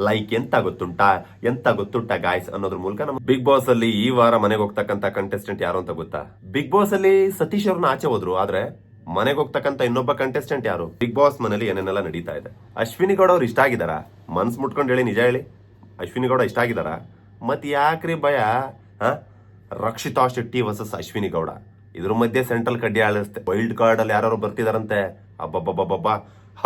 Like ಎಂತ ಗೊತ್ತುಂಟಾ? ಎಂತ ಗೊತ್ತುಂಟಾ ಗಾಯ್ಸ್ ಅನ್ನೋದ್ರ ಮೂಲಕ ನಮ್ಮ ಬಿಗ್ ಬಾಸ್ ಅಲ್ಲಿ ಈ ವಾರ ಮನೆಗೆ ಹೋಗ್ತಕ್ಕಂತ ಕಂಟೆಸ್ಟೆಂಟ್ ಯಾರು ಅಂತ ಗೊತ್ತಾ? ಬಿಗ್ ಬಾಸ್ ಅಲ್ಲಿ ಸತೀಶ್ ಅವ್ರನ್ನ ಆಚೆ ಹೋದ್ರು, ಆದ್ರೆ ಮನೆಗೆ ಹೋಗ್ತಕ್ಕಂತ ಇನ್ನೊಬ್ಬ ಕಂಟೆಸ್ಟೆಂಟ್ ಯಾರು? ಬಿಗ್ ಬಾಸ್ ಮನೇಲಿ ಏನೇನೆಲ್ಲ ನಡೀತಾ ಇದೆ. ಅಶ್ವಿನಿ ಗೌಡ ಅವ್ರು ಇಷ್ಟ ಆಗಿದಾರ ಮನ್ಸ್ ಮುಟ್ಕೊಂಡು ಹೇಳಿ, ನಿಜ ಹೇಳಿ. ಅಶ್ವಿನಿ ಗೌಡ ಇಷ್ಟ ಆಗಿದಾರ ಮತ್ ಯಾಕ್ರಿ ಭಯ? ಹ? ರಕ್ಷಿತಾ ಶೆಟ್ಟಿ ವರ್ಸಸ್ ಅಶ್ವಿನಿ ಗೌಡ. ಇದ್ರ ಮಧ್ಯೆ ಸೆಂಟ್ರಲ್ ಕಡ್ಡಿ ಆಳಿಸ್ತೆ. ವೈಲ್ಡ್ ಕಾರ್ಡ್ ಅಲ್ಲಿ ಯಾರು ಬರ್ತಿದಾರಂತೆ? ಅಬ್ಬಬ್ಬಬ್ಬಬ್ಬ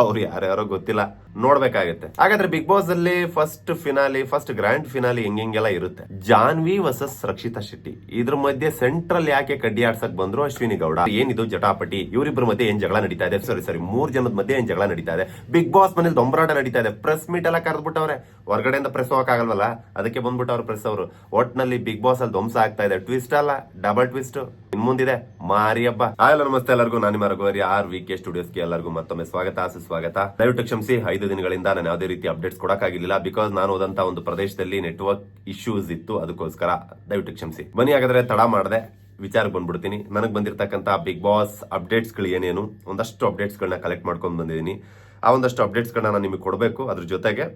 ಅವ್ರು ಯಾರ್ಯಾರೋ ಗೊತ್ತಿಲ್ಲ, ನೋಡ್ಬೇಕಾಗತ್ತೆ. ಹಾಗಾದ್ರೆ ಬಿಗ್ ಬಾಸ್ ಅಲ್ಲಿ first finale first grand finale ಹೆಂಗೆಲ್ಲ ಇರುತ್ತೆ. ಜಾನ್ವಿ ವರ್ಸಸ್ ರಕ್ಷಿತಾ ಶೆಟ್ಟಿ. ಇದ್ರ ಮಧ್ಯೆ ಸೆಂಟ್ರಲ್ ಯಾಕೆ ಕಡ್ಡಿ ಆಡ್ಸಕ್ ಬಂದ್ರು ಅಶ್ವಿನಿ ಗೌಡ. ಏನಿದು ಜಟಾಪಟಿ? ಇವರಿಬ್ಬರ ಮಧ್ಯೆ ಏನ್ ಜಗಳ ನಡೀತಾ ಇದೆ? ಸಾರಿ ಸಾರಿ ಮೂರ್ ಜನದ ಮಧ್ಯೆ ಏನ್ ಜಗಳ ನಡೀತಾ ಇದೆ? ಬಿಗ್ ಬಾಸ್ ಮನೇಲಿ ದೊಂಬರಾಟ ನಡೀತಾ ಇದೆ. ಪ್ರೆಸ್ ಮೀಟ್ ಎಲ್ಲ ಕರೆದ್ಬಿಟ್ಟವ್ರೆ ಹೊರಗಡೆಯಿಂದ ಪ್ರೆಸ್ ಆಗಲ್ವಲ್ಲ ಅದಕ್ಕೆ ಬಂದ್ಬಿಟ್ಟವ್ರು ಪ್ರೆಸ್ ಅವರು. ಒಟ್ನಲ್ಲಿ ಬಿಗ್ ಬಾಸ್ ಅಲ್ಲಿ ಧ್ವಂಸ ಆಗ್ತಾ ಇದೆ. ಟ್ವಿಸ್ಟ್ ಅಲ್ಲ ಡಬಲ್ ಟ್ವಿಸ್ಟ್ ಇನ್ ಮುಂದಿದೆ ಮಾರಿ ಹಬ್ಬ. ಹಾಯ್ ನಮಸ್ತೆ ಎಲ್ಲರಿಗೂ. ನಾನು ಮರಗೋರಿ ಆರ್ ವಿ ಕೆ ಸ್ಟುಡಿಯೋಸ್ಗೆ ಎಲ್ಲರಿಗೂ ಮತ್ತೊಮ್ಮೆ ಸ್ವಾಗತ. ಸುಸ್ವಾಗತ ದಯವಿಟ್ಟು ಕ್ಷಮಿಸಿ, ಐದು ದಿನಗಳಿಂದ ನಾನು ಯಾವುದೇ ರೀತಿ ಅಪ್ಡೇಟ್ಸ್ ಕೊಡಕ್ಕಾಗಿಲ್ಲ ಬಿಕಾಸ್ ನಾನು ಹೋದಂತ ಒಂದು ಪ್ರದೇಶದಲ್ಲಿ ನೆಟ್ವರ್ಕ್ ಇಶ್ಯೂಸ್ ಇತ್ತು, ಅದಕ್ಕೋಸ್ಕರ ದಯವಿಟ್ಟು ಕ್ಷಮಿಸಿ. ಬನ್ನಿ, ಹಾಗಾದ್ರೆ ತಡ ಮಾಡದೆ. ವಿಚಾರಕ್ಕೆ ಬಂದ್ಬಿಡ್ತೀನಿ. ನನಗೆ ಬಂದಿರತಕ್ಕಂತ ಬಿಗ್ ಬಾಸ್ ಅಪ್ಡೇಟ್ಸ್ಗಳು ಏನೇನು, ಒಂದಷ್ಟು ಅಪ್ಡೇಟ್ಸ್ ಗಳನ್ನ ಕಲೆಕ್ಟ್ ಮಾಡ್ಕೊಂಡು ಬಂದಿದ್ದೀನಿ. ಆ ಒಂದಷ್ಟು ಅಪ್ಡೇಟ್ಸ್ ಗಳನ್ನ ನಾನು ನಿಮಗೆ ಕೊಡಬೇಕು. ಅದ್ರ ಜೊತೆಗೆ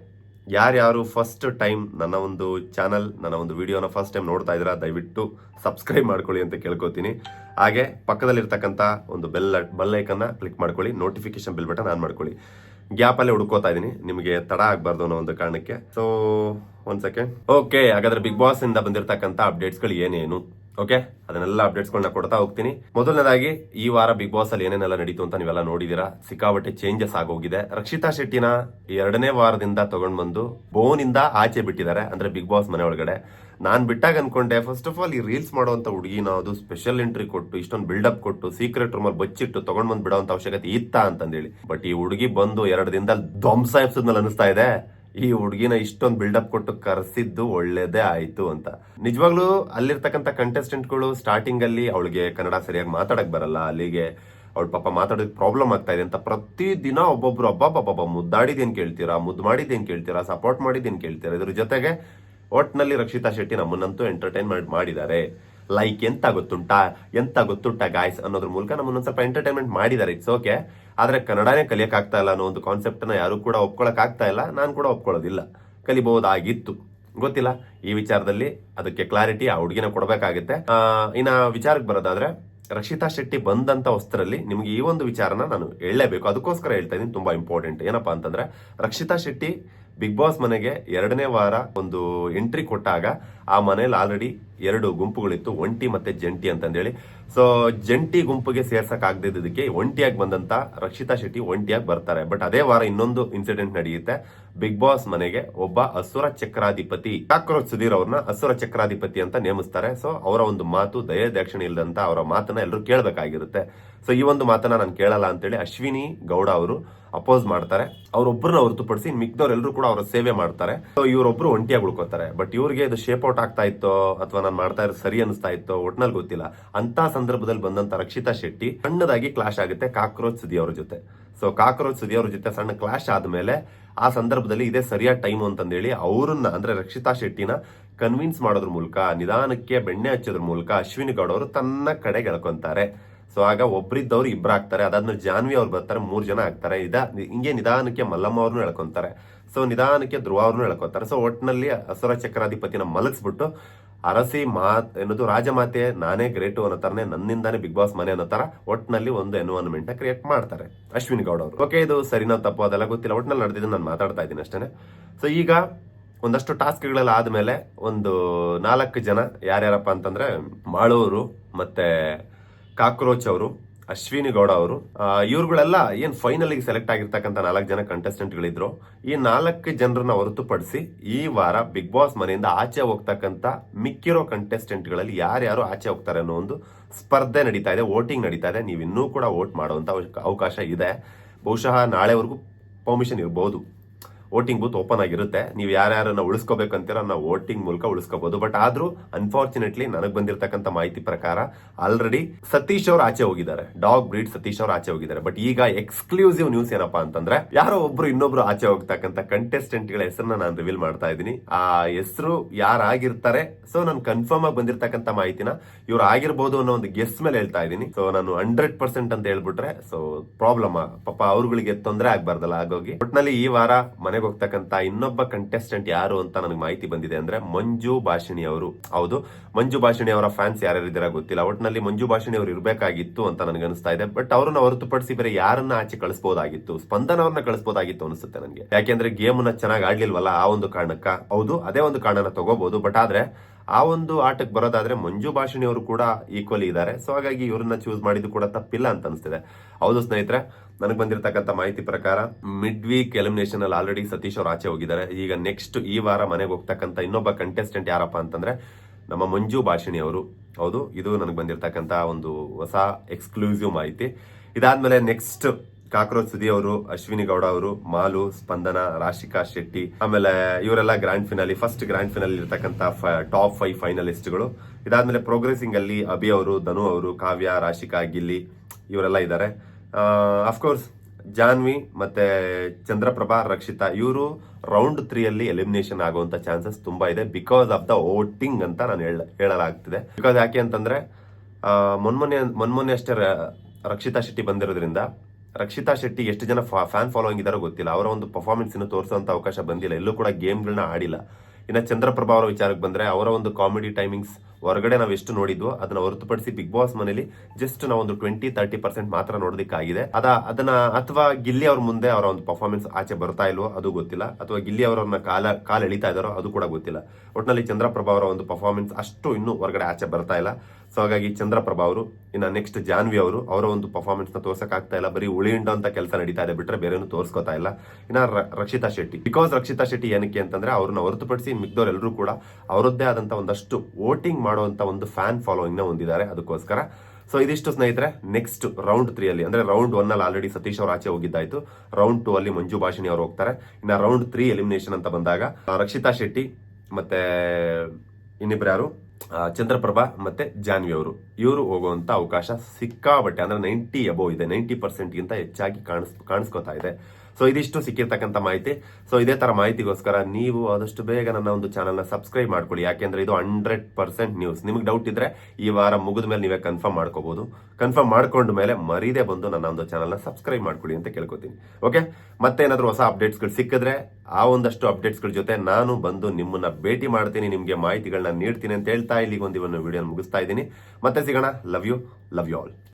ಯಾರ್ಯಾರು ಫಸ್ಟ್ ಟೈಮ್ ನನ್ನ ಒಂದು ಚಾನಲ್ ನನ್ನ ಒಂದು ವಿಡಿಯೋನ ಫಸ್ಟ್ ಟೈಮ್ ನೋಡ್ತಾ ಇದ್ದೀರಾ, ದಯವಿಟ್ಟು ಸಬ್ಸ್ಕ್ರೈಬ್ ಮಾಡ್ಕೊಳ್ಳಿ ಅಂತ ಕೇಳ್ಕೊತೀನಿ. ಹಾಗೆ ಪಕ್ಕದಲ್ಲಿರ್ತಕ್ಕಂಥ ಒಂದು ಬೆಲ್ ಬೆಲ್ ಐಕನ್ನ ಕ್ಲಿಕ್ ಮಾಡ್ಕೊಳ್ಳಿ ನೋಟಿಫಿಕೇಶನ್ ಬಿಲ್ ಬಟನ್ ಆನ್ ಮಾಡ್ಕೊಳ್ಳಿ. ಗ್ಯಾಪಲ್ಲೇ ಹುಡ್ಕೋತಾ ಇದ್ದೀನಿ, ನಿಮಗೆ ತಡ ಆಗಬಾರ್ದು ಅನ್ನೋ ಒಂದು ಕಾರಣಕ್ಕೆ. ಸೊ ಒಂದ್ ಸೆಕೆಂಡ್ ಓಕೆ ಹಾಗಾದ್ರೆ ಬಿಗ್ ಬಾಸ್ ಇಂದ ಬಂದಿರತಕ್ಕಂಥ ಅಪ್ಡೇಟ್ಸ್ಗಳು ಏನೇನು? ಓಕೆ ಅದನ್ನೆಲ್ಲ ಅಪ್ಡೇಟ್ಸ್ಗಳನ್ನ ಕೊಡ್ತಾ ಹೋಗ್ತೀನಿ. ಮೊದಲನೇದಾಗಿ, ಈ ವಾರ ಬಿಗ್ ಬಾಸ್ ಅಲ್ಲಿ ಏನೇನೆಲ್ಲ ನಡೀತು ಅಂತ ನೀವೆಲ್ಲ ನೋಡಿದೀರಾ. ಸಿಕ್ಕಾಪಟ್ಟೆ ಚೇಂಜಸ್ ಆಗೋಗಿದೆ. ರಕ್ಷಿತಾ ಶೆಟ್ಟಿನ ಎರಡನೇ ವಾರದಿಂದ ತಗೊಂಡ್ ಬಂದು ಬೋನಿಂದ ಆಚೆ ಬಿಟ್ಟಿದ್ದಾರೆ, ಅಂದ್ರೆ ಬಿಗ್ ಬಾಸ್ ಮನೆ ಒಳಗಡೆ. ನಾನ್ ಬಿಟ್ಟಾಗ ಅನ್ಕೊಂಡೆ ಫಸ್ಟ್ ಆಫ್ ಆಲ್ ಈ ರೀಲ್ಸ್ ಮಾಡುವಂತ ಹುಡುಗಿನ ಅದು ಸ್ಪೆಷಲ್ ಎಂಟ್ರಿ ಕೊಟ್ಟು, ಇಷ್ಟೊಂದು ಬಿಲ್ಡಪ್ ಕೊಟ್ಟು ಸೀಕ್ರೆಟ್ ರೂಮಲ್ಲಿ ಬಚ್ಚಿಟ್ಟು ತಗೊಂಡ್ ಬಂದ್ ಬಿಡುವಂತ ಅವಶ್ಯಕತೆ ಇತ್ತ ಅಂತಂದೇಳಿ. ಬಟ್ ಈ ಹುಡುಗಿ ಬಂದು ಎರಡು ದಿನದಲ್ಲಿ ಧ್ವಂಸ ಎಪ್ಸದ್ಮೇಲೆ ಅನಿಸ್ತಾ ಇದೆ. ಈ ಹುಡುಗಿನ ಇಷ್ಟೊಂದು ಬಿಲ್ಡಪ್ ಕೊಟ್ಟು ಕರೆಸಿದ್ದು ಒಳ್ಳೇದೇ ಆಯ್ತು ಅಂತ. ನಿಜವಾಗ್ಲೂ ಅಲ್ಲಿರ್ತಕ್ಕಂಥ ಕಂಟೆಸ್ಟೆಂಟ್ಗಳು ಸ್ಟಾರ್ಟಿಂಗ್ ಅಲ್ಲಿ ಅವಳಿಗೆ ಕನ್ನಡ ಸರಿಯಾಗಿ ಮಾತಾಡಕ್ ಬರಲ್ಲ, ಅಲ್ಲಿಗೆ ಅವಳ ಪಾಪ ಮಾತಾಡೋದಕ್ಕೆ ಪ್ರಾಬ್ಲಮ್ ಆಗ್ತಾ ಇದೆ ಅಂತ ಪ್ರತಿ ದಿನ ಒಬ್ಬೊಬ್ರು ಒಬ್ಬೊಬ್ಬ ಮುದ್ದಾಡಿದೇನು ಕೇಳ್ತೀರಾ, ಮುದ್ದು ಮಾಡಿದೇನು ಕೇಳ್ತೀರಾ ಸಪೋರ್ಟ್ ಮಾಡಿದೇನು ಕೇಳ್ತೀರಾ, ಇದ್ರ ಜೊತೆಗೆ ಒಟ್ನಲ್ಲಿ ರಕ್ಷಿತಾ ಶೆಟ್ಟಿ ನಮ್ಮನ್ನಂತೂ ಎಂಟರ್ಟೈನ್ಮೆಂಟ್ ಮಾಡಿದ್ದಾರೆ. ಲೈಕ್ ಎಂತ ಗೊತ್ತುಂಟಾ? ಎಂತ ಗೊತ್ತುಂಟಾ ಗಾಯ್ಸ್ ಅನ್ನೋದ್ರ ಮೂಲಕ ನಮ್ಮನ್ನ ಸ್ವಲ್ಪ ಎಂಟರ್ಟೈನ್ಮೆಂಟ್ ಮಾಡಿದ್ದಾರೆ. ಇಟ್ಸ್ ಓಕೆ ಆದ್ರೆ ಕನ್ನಡನೇ ಕಲಿಯಕ್ ಆಗ್ತಾ ಇಲ್ಲ ಅನ್ನೋ ಒಂದು ಕಾನ್ಸೆಪ್ಟ್ನ ಯಾರು ಕೂಡ ಒಪ್ಕೊಳಕ್ ಆಗ್ತಾ ಇಲ್ಲ. ನಾನು ಕೂಡ ಒಪ್ಕೊಳ್ಳೋದಿಲ್ಲ. ಕಲಿಬಹುದಾಗಿತ್ತು. ಗೊತ್ತಿಲ್ಲ? ಈ ವಿಚಾರದಲ್ಲಿ ಅದಕ್ಕೆ ಕ್ಲಾರಿಟಿ ಆ ಹುಡುಗಿನ ಕೊಡಬೇಕಾಗುತ್ತೆ. ಇನ್ನ ವಿಚಾರಕ್ಕೆ ಬರೋದಾದ್ರೆ, ರಕ್ಷಿತಾ ಶೆಟ್ಟಿ ಬಂದಂತ ವಸ್ತ್ರಲ್ಲಿ ನಿಮ್ಗೆ ಈ ಒಂದು ವಿಚಾರನ ನಾನು ಹೇಳಲೇಬೇಕು. ಅದಕ್ಕೋಸ್ಕರ ಹೇಳ್ತಾ ಇದ್ದೀನಿ, ತುಂಬಾ ಇಂಪಾರ್ಟೆಂಟ್ ಏನಪ್ಪಾ ಅಂತಂದ್ರೆ, ರಕ್ಷಿತಾ ಶೆಟ್ಟಿ ಬಿಗ್ ಬಾಸ್ ಮನೆಗೆ ಎರಡನೇ ವಾರ ಒಂದು ಎಂಟ್ರಿ ಕೊಟ್ಟಾಗ ಆ ಮನೇಲಿ ಆಲ್ರೆಡಿ ಎರಡು ಗುಂಪುಗಳಿತ್ತು, ಒಂಟಿ ಮತ್ತೆ ಜಂಟಿ ಅಂತಂದೇಳಿ. ಸೊ ಜಂಟಿ ಗುಂಪಿಗೆ ಸೇರ್ಸಕ್ ಇದ್ದಿದ್ದಕ್ಕೆ ಒಂಟಿಯಾಗಿ ಬಂದಂತ ರಕ್ಷಿತಾ ಶೆಟ್ಟಿ ಒಂಟಿಯಾಗಿ ಬರ್ತಾರೆ. ಬಟ್ ಅದೇ ವಾರ ಇನ್ನೊಂದು ಇನ್ಸಿಡೆಂಟ್ ನಡೆಯುತ್ತೆ. ಬಿಗ್ ಬಾಸ್ ಮನೆಗೆ ಒಬ್ಬ ಅಸುರ ಚಕ್ರಾಧಿಪತಿ ಕಾಕ್ರೋಚ್ ಸುಧೀರ್ ಅವ್ರನ್ನ ಅಸುರ ಚಕ್ರಾಧಿಪತಿ ಅಂತ ನೇಮಿಸ್ತಾರೆ. ಸೊ ಅವರ ಒಂದು ಮಾತು ದಯ ದಕ್ಷಿಣ ಇಲ್ಲದಂತ ಅವರ ಮಾತನ್ನ ಎಲ್ಲರೂ ಕೇಳಬೇಕಾಗಿರುತ್ತೆ. ಸೊ ಈ ಒಂದು ಮಾತನ್ನ ನಾನು ಕೇಳಲ್ಲ ಅಂತೇಳಿ ಅಶ್ವಿನಿ ಗೌಡ ಅವರು ಅಪೋಸ್ ಮಾಡ್ತಾರೆ. ಅವರೊಬ್ಬರನ್ನ ಹೊರತುಪಡಿಸಿ ಮಿಕ್ದವ್ರೆಲ್ಲರೂ ಕೂಡ ಅವರ ಸೇವೆ ಮಾಡ್ತಾರೆ. ಸೊ ಇವರೊಬ್ರು ಒಂಟಿಯಾಗಿ ಉಳ್ಕೋತಾರೆ. ಬಟ್ ಇವ್ರಿಗೆ ಇದು ಶೇಪ್ ಔಟ್ ಆಗ್ತಾ ಇತ್ತೋ ಅಥವಾ ನಾನು ಮಾಡ್ತಾ ಇರೋ ಸರಿ ಅನಿಸ್ತಾ ಇತ್ತೋ ಒಟ್ನಲ್ಲಿ ಗೊತ್ತಿಲ್ಲ. ಅಂತ ಸಂದರ್ಭದಲ್ಲಿ ಬಂದಂತ ರಕ್ಷಿತಾ ಶೆಟ್ಟಿ ಸಣ್ಣದಾಗಿ ಕ್ಲಾಶ್ ಆಗುತ್ತೆ ಕಾಕ್ರೋಚ್ ಸುದಿ ಅವ್ರ ಜೊತೆ. ಸೊ ಕಾಕ್ರೋಚ್ ಸುದಿ ಅವ್ರ ಜೊತೆ ಸಣ್ಣ ಕ್ಲಾಶ್ ಆದ್ಮೇಲೆ ಆ ಸಂದರ್ಭದಲ್ಲಿ ಇದೇ ಸರಿಯಾದ ಟೈಮ್ ಅಂತಂದೇಳಿ ಅವ್ರನ್ನ, ಅಂದ್ರೆ ರಕ್ಷಿತಾ ಶೆಟ್ಟಿನ ಕನ್ವಿನ್ಸ್ ಮಾಡೋದ್ರ ಮೂಲಕ, ನಿಧಾನಕ್ಕೆ ಬೆಣ್ಣೆ ಹಚ್ಚೋದ್ರ ಮೂಲಕ ಅಶ್ವಿನಿ ಗೌಡ ಅವರು ತನ್ನ ಕಡೆ ಗೆಳ್ಕೊಂತಾರೆ ಸೊ ಆಗ ಒಬ್ಬರಿದ್ದವ್ರು ಇಬ್ಬರಾಗ್ತಾರೆ ಅದಾದ್ಮೇಲೆ ಜಾನ್ವಿ ಅವ್ರು ಬರ್ತಾರೆ, ಮೂರು ಜನ ಆಗ್ತಾರೆ. ಇದ, ಹಿಂಗೆ ನಿಧಾನಕ್ಕೆ ಮಲ್ಲಮ್ಮ ಅವ್ರನ್ನು ಎಳ್ಕೊಂತಾರೆ. ಸೊ ನಿಧಾನಕ್ಕೆ ಧ್ರುವ ಅವ್ರನ್ನು ಎಳ್ಕೊಂತಾರೆ. ಸೊ ಒಟ್ಟಿನಲ್ಲಿ ಅಸುರ ಚಕ್ರಾಧಿಪತಿನ ಮಲಗಿಸ್ಬಿಟ್ಟು ಅರಸಿ ಮಾತ್ ಏನದು ರಾಜಮಾತೆ ನಾನೇ ಗ್ರೇಟು ಅನ್ನೋ ತರನೇ ನನ್ನಿಂದಾನೇ ಬಿಗ್ ಬಾಸ್ ಮನೆ ಅನ್ನೋ ತರ ಒಟ್ಟಿನಲ್ಲಿ ಒಂದು ಎನ್ವೈರನ್ಮೆಂಟ್ ಕ್ರಿಯೇಟ್ ಮಾಡ್ತಾರೆ ಅಶ್ವಿನಿ ಗೌಡ ಅವರು. ಓಕೆ ಇದು ಸರಿನಾ ತಪ್ಪು ಅದೆಲ್ಲ ಗೊತ್ತಿಲ್ಲ. ಒಟ್ನಲ್ಲಿ ನಡೆದಿದ್ದು ನಾನು ಮಾತಾಡ್ತಾ ಇದ್ದೀನಿ ಅಷ್ಟೇ ಸೊ ಈಗ ಒಂದಷ್ಟು ಟಾಸ್ಕ್ಗಳೆಲ್ಲ ಆದಮೇಲೆ ಒಂದು ನಾಲ್ಕು ಜನ ಯಾರ್ಯಾರಪ್ಪ ಅಂತಂದ್ರೆ ಮಾಳೂರು ಮತ್ತೆ ಕಾಕ್ರೋಚ್ ಅವರು ಅಶ್ವಿನಿ ಗೌಡ ಅವರು. ಇವ್ರುಗಳೆಲ್ಲ ಏನು ಫೈನಲ್ ಸೆಲೆಕ್ಟ್ ಆಗಿರ್ತಕ್ಕಂಥ ನಾಲ್ಕು ಜನ ಕಂಟೆಸ್ಟೆಂಟ್ ಗಳಿದ್ರು ಈ ನಾಲ್ಕು ಜನರನ್ನ ಹೊರತುಪಡಿಸಿ ಈ ವಾರ ಬಿಗ್ ಬಾಸ್ ಮನೆಯಿಂದ ಆಚೆ ಹೋಗ್ತಕ್ಕಂಥ ಮಿಕ್ಕಿರೋ ಕಂಟೆಸ್ಟೆಂಟ್ಗಳಲ್ಲಿ ಯಾರ್ಯಾರು ಆಚೆ ಹೋಗ್ತಾರೆ ಅನ್ನೋ ಒಂದು ಸ್ಪರ್ಧೆ ನಡೀತಾ ಇದೆ ವೋಟಿಂಗ್ ನಡೀತಾ ಇದೆ. ನೀವು ಇನ್ನೂ ಕೂಡ ವೋಟ್ ಮಾಡುವಂತ ಅವಕಾಶ ಇದೆ. ಬಹುಶಃ ನಾಳೆವರೆಗೂ ಪರ್ಮಿಷನ್ ಇರಬಹುದು ವೋಟಿಂಗ್ ಬೂತ್ ಓಪನ್ ಆಗಿರುತ್ತೆ. ನೀವು ಯಾರ್ಯಾರನ್ನ ಉಳಿಸ್ಕೋಬೇಕಂತೀರ ನಾವು ವೋಟಿಂಗ್ ಮೂಲಕ ಉಳಿಸ್ಕೋಬಹುದು ಬಟ್ ಆದ್ರೂ ಅನ್ಫಾರ್ಚುನೇಟ್ಲಿ ನನಗೆ ಬಂದಿರತಕ್ಕಂತ ಮಾಹಿತಿ ಪ್ರಕಾರ ಆಲ್ರೆಡಿ ಸತೀಶ್ ಅವರು ಆಚೆ ಹೋಗಿದ್ದಾರೆ. ಡಾಗ್ ಬ್ರೀಡ್ ಸತೀಶ್ ಅವರು ಆಚೆ ಹೋಗಿದ್ದಾರೆ. ಬಟ್ ಈಗ ಎಕ್ಸ್ಕ್ಲೂಸಿವ್ ನ್ಯೂಸ್ ಏನಪ್ಪಾ ಅಂತಂದ್ರೆ ಯಾರೋ ಒಬ್ರು ಇನ್ನೊಬ್ರು ಆಚೆ ಹೋಗ್ತಕ್ಕಂತ ಕಂಟೆಸ್ಟೆಂಟ್ಗಳ ಹೆಸರನ್ನ ನಾನು ರಿವೀಲ್ ಮಾಡ್ತಾ ಇದ್ದೀನಿ. ಆ ಹೆಸರು ಯಾರಾಗಿರ್ತಾರೆ? ಸೊ ನಾನು ಕನ್ಫರ್ಮ್ ಆಗಿ ಬಂದಿರತಕ್ಕಂತ ಮಾಹಿತಿನ ಇವ್ರು ಆಗಿರ್ಬೋದು ಅನ್ನೋ ಒಂದು ಗೆಸ್ ಮೇಲೆ ಹೇಳ್ತಾ ಇದ್ದೀನಿ. ಸೊ ನಾನು ಹಂಡ್ರೆಡ್ ಪರ್ಸೆಂಟ್ ಅಂತ ಹೇಳ್ಬಿಟ್ರೆ ಸೊ ಪ್ರಾಬ್ಲಮ್ ಪಾಪ ಅವ್ರುಗಳಿಗೆ ತೊಂದರೆ ಆಗ್ಬಾರ್ದಲ್ಲ ಆಗೋಗಿ ಒಟ್ನಲ್ಲಿ ಈ ವಾರ ಮನೆಗೆ ಮನೆಗೆ ಹೋಗ್ತಕ್ಕಂತ ಇನ್ನೊಬ್ಬ ಕಂಟೆಸ್ಟೆಂಟ್ ಯಾರು ಅಂತ ನನಗೆ ಮಾಹಿತಿ ಬಂದಿದೆ ಅಂದ್ರೆ ಮಂಜು ಭಾಷಿಣಿ ಅವರು. ಹೌದು, ಮಂಜು ಭಾಷಿಣಿ ಅವರ ಫ್ಯಾನ್ಸ್ ಯಾರ್ಯಾರಿದ್ದೀರಾ ಗೊತ್ತಿಲ್ಲ. ಒಟ್ಟಿನಲ್ಲಿ ಮಂಜು ಭಾಷಿಣಿ ಅವರು ಇರಬೇಕಾಗಿತ್ತು ಅಂತ ನನಗೆ ಅನಿಸ್ತಾ ಇದೆ. ಬಟ್ ಅವ್ರನ್ನ ಹೊರತುಪಡಿಸಿ ಬೇರೆ ಯಾರನ್ನ ಆಚೆ ಕಳಿಸಬಹುದಾಗಿತ್ತು ಸ್ಪಂದನ ಅವ್ರನ್ನ ಕಳಿಸಬಹುದಾಗಿತ್ತು ಅನಿಸುತ್ತೆ ನನಗೆ. ಯಾಕೆಂದ್ರೆ ಗೇಮ್ ಚೆನ್ನಾಗಿ ಆಡ್ಲಿಲ್ವಲ್ಲ ಆ ಒಂದು ಕಾರಣಕ್ಕ? ಹೌದು, ಅದೇ ಒಂದು ಕಾರಣನ ತಗೋಬಹುದು ಬಟ್ ಆದ್ರೆ ಆ ಒಂದು ಆಟಕ್ಕೆ ಬರೋದಾದ್ರೆ ಮಂಜು ಭಾಷಿಣಿ ಅವರು ಕೂಡ ಈಕ್ವಲಿ ಇದ್ದಾರೆ. ಸೊ ಹಾಗಾಗಿ ಇವ್ರನ್ನ ಚೂಸ್ ಮಾಡಿದ್ದು ಕೂಡ ತಪ್ಪಿಲ್ಲ ಅಂತ ಅನಿಸ್ತಿದೆ. ಹೌದು ಸ್ನೇಹಿತರೆ, ನನಗೆ ಬಂದಿರತಕ್ಕಂಥ ಮಾಹಿತಿ ಪ್ರಕಾರ ಮಿಡ್ ವೀಕ್ ಎಲಿಮಿನೇಷನ್ ಅಲ್ಲಿ ಆಲ್ರೆಡಿ ಸತೀಶ್ ಅವರು ಆಚೆ ಹೋಗಿದ್ದಾರೆ. ಈಗ ನೆಕ್ಸ್ಟ್ ಈ ವಾರ ಮನೆಗೆ ಹೋಗ್ತಕ್ಕಂಥ ಇನ್ನೊಬ್ಬ ಕಂಟೆಸ್ಟೆಂಟ್ ಯಾರಪ್ಪ ಅಂತಂದ್ರೆ ನಮ್ಮ ಮಂಜು ಭಾಷಿಣಿ ಅವರು. ಹೌದು, ಇದು ನನಗೆ ಬಂದಿರತಕ್ಕಂಥ ಒಂದು ಹೊಸ ಎಕ್ಸ್ಕ್ಲೂಸಿವ್ ಮಾಹಿತಿ. ಇದಾದ್ಮೇಲೆ ನೆಕ್ಸ್ಟ್ ಕಾಕ್ರೋಚ್ ಸುದಿ ಅವರು ಅಶ್ವಿನಿ ಗೌಡ ಅವರು, ಮಾಲು, ಸ್ಪಂದನ, ರಾಶಿಕಾ ಶೆಟ್ಟಿ, ಆಮೇಲೆ ಇವರೆಲ್ಲ grand finale first grand finale ಇರತಕ್ಕಂತ ಟಾಪ್ ಫೈವ್ ಫೈನಲಿಸ್ಟ್ಗಳು ಇದಾದ್ಮೇಲೆ ಪ್ರೋಗ್ರೆಸಿಂಗ್ ಅಲ್ಲಿ ಅಭಿ ಅವರು, ಧನು ಅವರು, ಕಾವ್ಯ, ರಾಶಿಕಾ, ಗಿಲ್ಲಿ ಇವರೆಲ್ಲ ಇದ್ದಾರೆ ಅಫ್ಕೋರ್ಸ್ ಜಾನ್ವಿ ಮತ್ತೆ ಚಂದ್ರಪ್ರಭಾ, ರಕ್ಷಿತಾ, ಇವರು ರೌಂಡ್ ತ್ರೀಯಲ್ಲಿ ಎಲಿಮಿನೇಷನ್ ಆಗುವಂತ ಚಾನ್ಸಸ್ ತುಂಬಾ ಇದೆ ಬಿಕಾಸ್ ಆಫ್ ದ ವೋಟಿಂಗ್ ಅಂತ ನಾನು ಹೇಳ, ಹೇಳಲಾಗ್ತಿದೆ. ಬಿಕಾಸ್ ಯಾಕೆ ಅಂತಂದ್ರೆ ಮೊನ್ಮೊನ್ನೆ ಮೊನ್ಮೊನ್ನೆ ಅಷ್ಟೇ ರಕ್ಷಿತಾ ಶೆಟ್ಟಿ ಬಂದಿರೋದ್ರಿಂದ ರಕ್ಷಿತಾ ಶೆಟ್ಟಿ ಎಷ್ಟು ಜನ ಫ್ಯಾನ್ ಫಾಲೋಯಿಂಗ್ ಇದಾರೋ ಗೊತ್ತಿಲ್ಲ. ಅವರ ಒಂದು ಪರ್ಫಾರ್ಮೆನ್ಸ್ ಇನ್ನು ತೋರಿಸುವಂತ ಅವಕಾಶ ಬಂದಿಲ್ಲ. ಎಲ್ಲೂ ಕೂಡ ಗೇಮ್ಗಳನ್ನ ಆಡಿಲ್ಲ. ಇನ್ನು ಚಂದ್ರಪ್ರಭಾ ಅವರ ವಿಚಾರಕ್ಕೆ ಬಂದ್ರೆ ಅವರ ಒಂದು ಕಾಮಿಡಿ ಟೈಮಿಂಗ್ಸ್ ಹೊರಗಡೆ ನಾವು ಎಷ್ಟು ನೋಡಿದ್ವು ಅದನ್ನ ಹೊರತುಪಡಿಸಿ ಬಿಗ್ ಬಾಸ್ ಮನೇಲಿ ಜಸ್ಟ್ ನಾವು ಒಂದು ಟ್ವೆಂಟಿ ತರ್ಟಿ ಪರ್ಸೆಂಟ್ ಮಾತ್ರ ನೋಡೋದಕ್ಕಾಗಿದೆ. ಅದ, ಅದನ್ನ ಅಥವಾ ಗಿಲ್ಲಿ ಅವ್ರ ಮುಂದೆ ಅವರ ಒಂದು ಪರ್ಫಾರ್ಮೆನ್ಸ್ ಆಚೆ ಬರ್ತಾ ಇಲ್ವೋ ಅದು ಗೊತ್ತಿಲ್ಲ. ಅಥವಾ ಗಿಲ್ಲಿ ಅವರನ್ನ ಕಾಲ ಕಾಲ ಎಳಿತಾ ಇದಾರೋ ಅದು ಕೂಡ ಗೊತ್ತಿಲ್ಲ. ಒಟ್ಟಿನಲ್ಲಿ ಚಂದ್ರಪ್ರಭಾ ಅವರ ಒಂದು ಪರ್ಫಾರ್ಮೆನ್ಸ್ ಅಷ್ಟು ಇನ್ನೂ ಹೊರಗಡೆ ಆಚೆ ಬರ್ತಾ ಇಲ್ಲ. ಸೊ ಹಾಗಾಗಿ ಚಂದ್ರಪ್ರಭಾ ಅವರು, ಇನ್ನು ನೆಕ್ಸ್ಟ್ ಜಾನ್ವಿ ಅವರು, ಅವರ ಒಂದು ಪರ್ಫಾರ್ಮೆನ್ಸ್ನ ನ ತೋರ್ಸಕ್ ಆಗ್ತಾ ಇಲ್ಲ. ಬರೀ ಉಳಿಂಡ ಅಂತ ಕೆಲಸ ನಡೀತಾ ಇದೆ ಬಿಟ್ಟರೆ ಬೇರೆನು ತೋರಿಸ್ಕೋತಾ ಇಲ್ಲ. ಇನ್ನ ರಕ್ಷಿತಾ ಶೆಟ್ಟಿ. ಬಿಕಾಸ್ ರಕ್ಷಿತಾ ಶೆಟ್ಟಿ ಏನಕ್ಕೆ ಅಂತಂದ್ರೆ, ಅವ್ರನ್ನ ಹೊರತುಪಡಿಸಿ ಮಿಕ್ದವರೆಲ್ಲರೂ ಕೂಡ ಅವರದ್ದೇ ಆದಂತ ಒಂದಷ್ಟು ವೋಟಿಂಗ್ ಮಾಡುವಂಥ ಒಂದು ಫ್ಯಾನ್ ಫಾಲೋಯಿಂಗ್ನ ಹೊಂದಿದ್ದಾರೆ ಅದಕ್ಕೋಸ್ಕರ. ಸೊ ಇದಿಷ್ಟು ಸ್ನೇಹಿತರೆ ನೆಕ್ಸ್ಟ್ ರೌಂಡ್ ತ್ರೀ ಅಲ್ಲಿ, ಅಂದ್ರೆ ರೌಂಡ್ ಒನ್ ಅಲ್ಲಿ ಆಲ್ರೆಡಿ ಸತೀಶ್ ಅವರು ಆಚೆ ಹೋಗಿದ್ದಾಯ್ತು. ರೌಂಡ್ ಟೂ ಅಲ್ಲಿ ಮಂಜು ಭಾಷಿಣಿ ಅವರು ಹೋಗ್ತಾರೆ. ಇನ್ನ ರೌಂಡ್ ತ್ರೀ ಎಲಿಮಿನೇಷನ್ ಅಂತ ಬಂದಾಗ, ರಕ್ಷಿತಾ ಶೆಟ್ಟಿ ಮತ್ತೆ ಇನ್ನಿಬ್ರು ಯಾರು? ಚಂದ್ರಪ್ರಭಾ ಮತ್ತೆ ಜಾನ್ವಿ ಅವರು. ಇವರು ಹೋಗುವಂತ ಅವಕಾಶ ಸಿಕ್ಕಾಬಟ್ಟೆ, ಅಂದ್ರೆ ನೈಂಟಿ ಅಬೋ ಇದೆ ನೈಂಟಿ ಪರ್ಸೆಂಟ್ ಗಿಂತ ಹೆಚ್ಚಾಗಿ ಕಾಣಿಸ್, ಕಾಣಿಸ್ಕೊತಾ ಇದೆ. ಸೊ ಇದಿಷ್ಟು ಸಿಕ್ಕಿರ್ತಕ್ಕಂಥ ಮಾಹಿತಿ. ಸೊ ಇದೇ ತರ ಮಾಹಿತಿಗೋಸ್ಕರ ನೀವು ಆದಷ್ಟು ಬೇಗ ನನ್ನ ಒಂದು ಚಾನಲ್ನ ಸಬ್ಸ್ಕ್ರೈಬ್ ಮಾಡ್ಕೊಳ್ಳಿ. ಯಾಕೆಂದ್ರೆ ಇದು ಹಂಡ್ರೆಡ್ ಪರ್ಸೆಂಟ್ ನ್ಯೂಸ್ ನಿಮ್ಗೆ ಡೌಟ್ ಇದ್ರೆ ಈ ವಾರ ಮುಗಿದ ಮೇಲೆ ನೀವೇ ಕನ್ಫರ್ಮ್ ಮಾಡ್ಕೋಬಹುದು ಕನ್ಫರ್ಮ್ ಮಾಡ್ಕೊಂಡ ಮೇಲೆ ಮರೀದೆ ಬಂದು ನನ್ನ ಒಂದು ಚಾನಲ್ನ ಸಬ್ಸ್ಕ್ರೈಬ್ ಮಾಡ್ಕೊಳ್ಳಿ ಅಂತ ಕೇಳ್ಕೊತೀನಿ. ಓಕೆ ಮತ್ತೆ ಏನಾದ್ರು ಹೊಸ ಅಪ್ಡೇಟ್ಸ್ಗಳು ಸಿಕ್ಕಿದ್ರೆ ಆ ಒಂದಷ್ಟು ಅಪ್ಡೇಟ್ಸ್ಗಳ ಜೊತೆ ನಾನು ಬಂದು ನಿಮ್ಮನ್ನ ಭೇಟಿ ಮಾಡ್ತೀನಿ, ನಿಮಗೆ ಮಾಹಿತಿಗಳನ್ನ ನೀಡ್ತೀನಿ ಅಂತ ಹೇಳ್ತಾ ಇಲ್ಲಿಗೆ ಒಂದು ವಿಡಿಯೋ ಮುಗಿಸ್ತಾ ಇದ್ದೀನಿ. ಮತ್ತೆ ಸಿಗೋಣ love you love you all